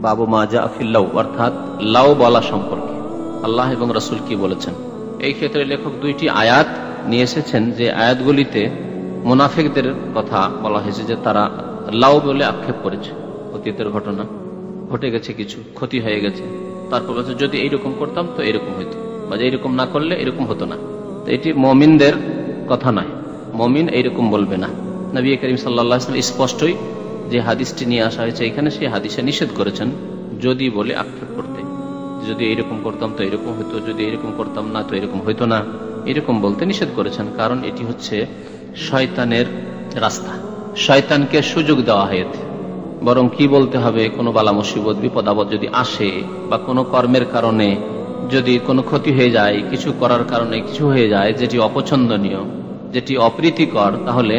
বাবু মাজা আফিল্লাউ অর্থাৎ লাউ বলা সম্পর্কে। আল্লাহ এবং রসুল কি বলেছেন? এই ক্ষেত্রে লেখক দুইটি আয়াত নিয়ে এসেছেন যে আয়াতগুলিতে মুনাফিকদের কথা বলা হয়েছে যে তারা লাউ বলে আক্ষেপ করেছে, অতীতের ঘটনা। ঘটে গেছে কিছু, ক্ষতি হয়ে গেছে। তারপর বলছে, যদি এইরকম করতাম তো এরকম হইতো, বা যে এরকম না করলে এরকম হতো না। তো এটি মমিনদের কথা নয়। মমিন এইরকম বলবে না। নবী করিম সাল্লাহ স্পষ্টই যে হাদিসটি নিয়ে আসা হয়েছে এখানে সেই হাদিসে নিষেধ করেছেন যদি বলে আক্ষেপ করতে। যদি এরকম করতাম তো এরকম হইতো, যদি এরকম করতাম না তো এরকম হইতো না। এরকম বলতে নিষেধ করেছেন, কারণ এটি হচ্ছে শয়তানের রাস্তা। শয়তানকে সুযোগ দেওয়া হয়েছে বরং কি বলতে হবে, কোনো বালা মুসিবত, বিপদ আপদ যদি আসে বা কোনো কর্মের কারণে যদি কোনো ক্ষতি হয়ে যায়, কিছু করার কারণে কিছু হয়ে যায়, যেটি অপছন্দনীয়, যেটি অপ্রীতিকর, তাহলে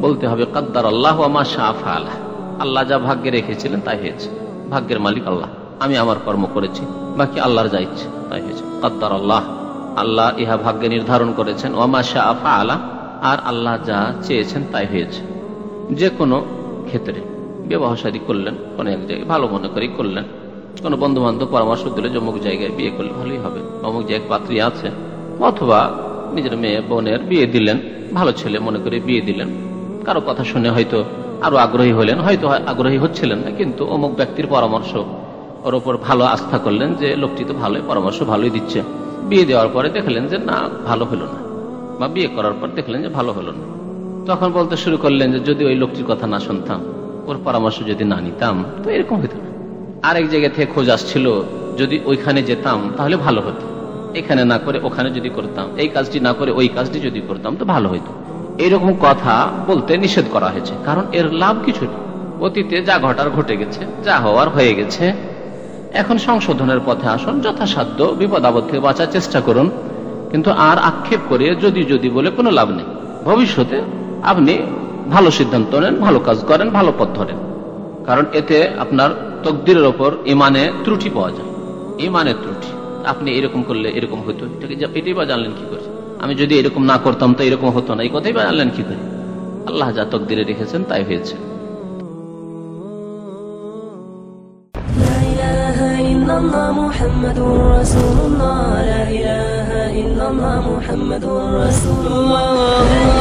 বলতে হবে কাদ্দার আল্লাহ আমা শাহ আল্লাহ আল্লাহ যা ভাগ্যে রেখেছিলেন, তাই হয়েছে। ভাগ্যের মালিক আল্লাহ। আমি আমার কর্ম করেছি, বাকি আল্লাহর যা ইচ্ছে, তাই হয়েছে। কাদ্দার আল্লাহ আল্লাহ ইহা ভাগ্যে নির্ধারণ করেছেন ওমা শাহ আলা আর আল্লাহ যা চেয়েছেন, তাই হয়েছে। যে কোনো ক্ষেত্রে বিবাহসাদী করলেন, কোনো এক জায়গায় ভালো মনে করেই করলেন। কোনো বন্ধু বান্ধব পরামর্শ দিলে অমুক জায়গায় বিয়ে করলে ভালোই হবে। অমুক জায়গায় পাত্রী আছে, অথবা নিজের মেয়ে, বোনের বিয়ে দিলেন, ভালো ছেলে মনে করে বিয়ে দিলেন। কারও কথা শুনে হয়তো আরও আগ্রহী হলেন, হয়তো আগ্রহী হচ্ছিলেন না, কিন্তু অমুক ব্যক্তির পরামর্শ ওর ওপর ভালো আস্থা করলেন যে লোকটি তো ভালোই পরামর্শ ভালোই দিচ্ছে। বিয়ে দেওয়ার পরে দেখলেন যে না, ভালো হলো না। বা বিয়ে করার পর দেখলেন যে ভালো হলো না। তখন বলতে শুরু করলেন যে যদি ওই লোকটির কথা না শুনতাম, ওর পরামর্শ যদি না নিতাম, তো এরকম হইতো না। আরেক জায়গা থেকে খোঁজ আসছিল, যদি ওইখানে যেতাম, তাহলে ভালো হতো। এখানে না করে ওখানে যদি করতাম, এই কাজটি না করে ওই কাজটি যদি করতাম, তো ভালো হইতো। এরকম কথা বলতে নিষেধ করা হয়েছে। কারণ এর লাভ কিছু নেই। অতীতে যা ঘটার ঘটে গেছে, যা হওয়ার হয়ে গেছে। এখন সংশোধনের পথে আসুন, যথাসাধ্য বিপদ আপদ থেকে বাঁচার চেষ্টা করুন। কিন্তু আর আক্ষেপ করে যদি যদি বলে কোনো লাভ নেই। ভবিষ্যতে আপনি ভালো সিদ্ধান্ত নেন, ভালো কাজ করেন, ভালো পথ ধরেন। কারণ এতে আপনার তকদিরের ওপর ইমানে ত্রুটি পাওয়া যায়। ইমানের ত্রুটি। আপনি এরকম করলে এরকম হতো। এটাই বা জানলেন কি করে? আমি যদি এরকম না করতাম তো এরকম হতো না। এই কথাই বানালেন কি করে? আল্লাহ যা তকদিরে রেখেছেন, তাই হয়েছে। মুহাম্মদুর রাসূলুল্লাহ।